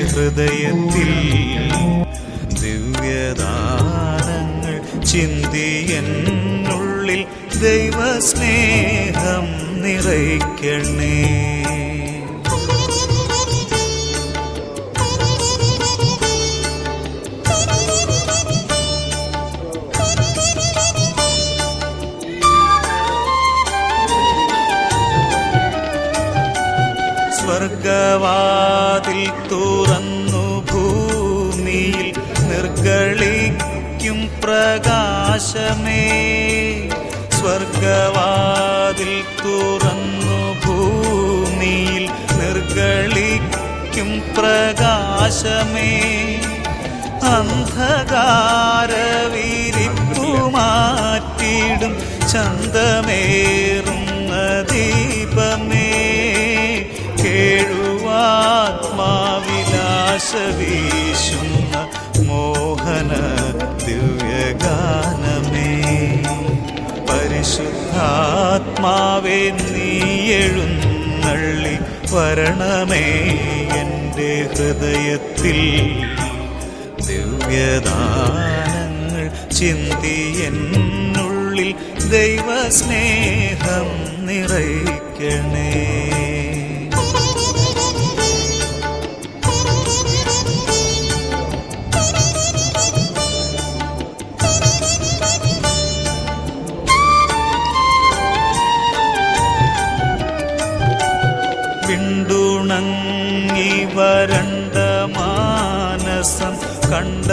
ഹൃദയത്തിൽ ദിവ്യദാനങ്ങൾ ചിന്തി എന്നുള്ളിൽ ദൈവസ്നേഹം നിറയ്ക്കണേ. സ്വർഗവാതിൽ തുറന്നു ഭൂമിയിൽ നിർഗളിക്കും പ്രകാശമേ. സ്വർഗവാതിൽ തുറന്നു ഭൂമിയിൽ നിർഗളിക്കും പ്രകാശമേ. അന്ധകാരവിരിപ്പു മാറ്റിടും ചന്തമേറുന്ന വീശുന്ന മോഹന ദിവ്യഗാനമേ. പരിശുദ്ധാത്മാവേ നീ എഴുന്നള്ളി വരണമേ എന്റെ ഹൃദയത്തിൽ. ദിവ്യദാനങ്ങൾ ചിന്തി എന്നുള്ളിൽ ദൈവസ്നേഹം നിറയ്ക്കണേ. വിണ്ടുണങ്ങി വരണ്ട മാനസം കണ്ട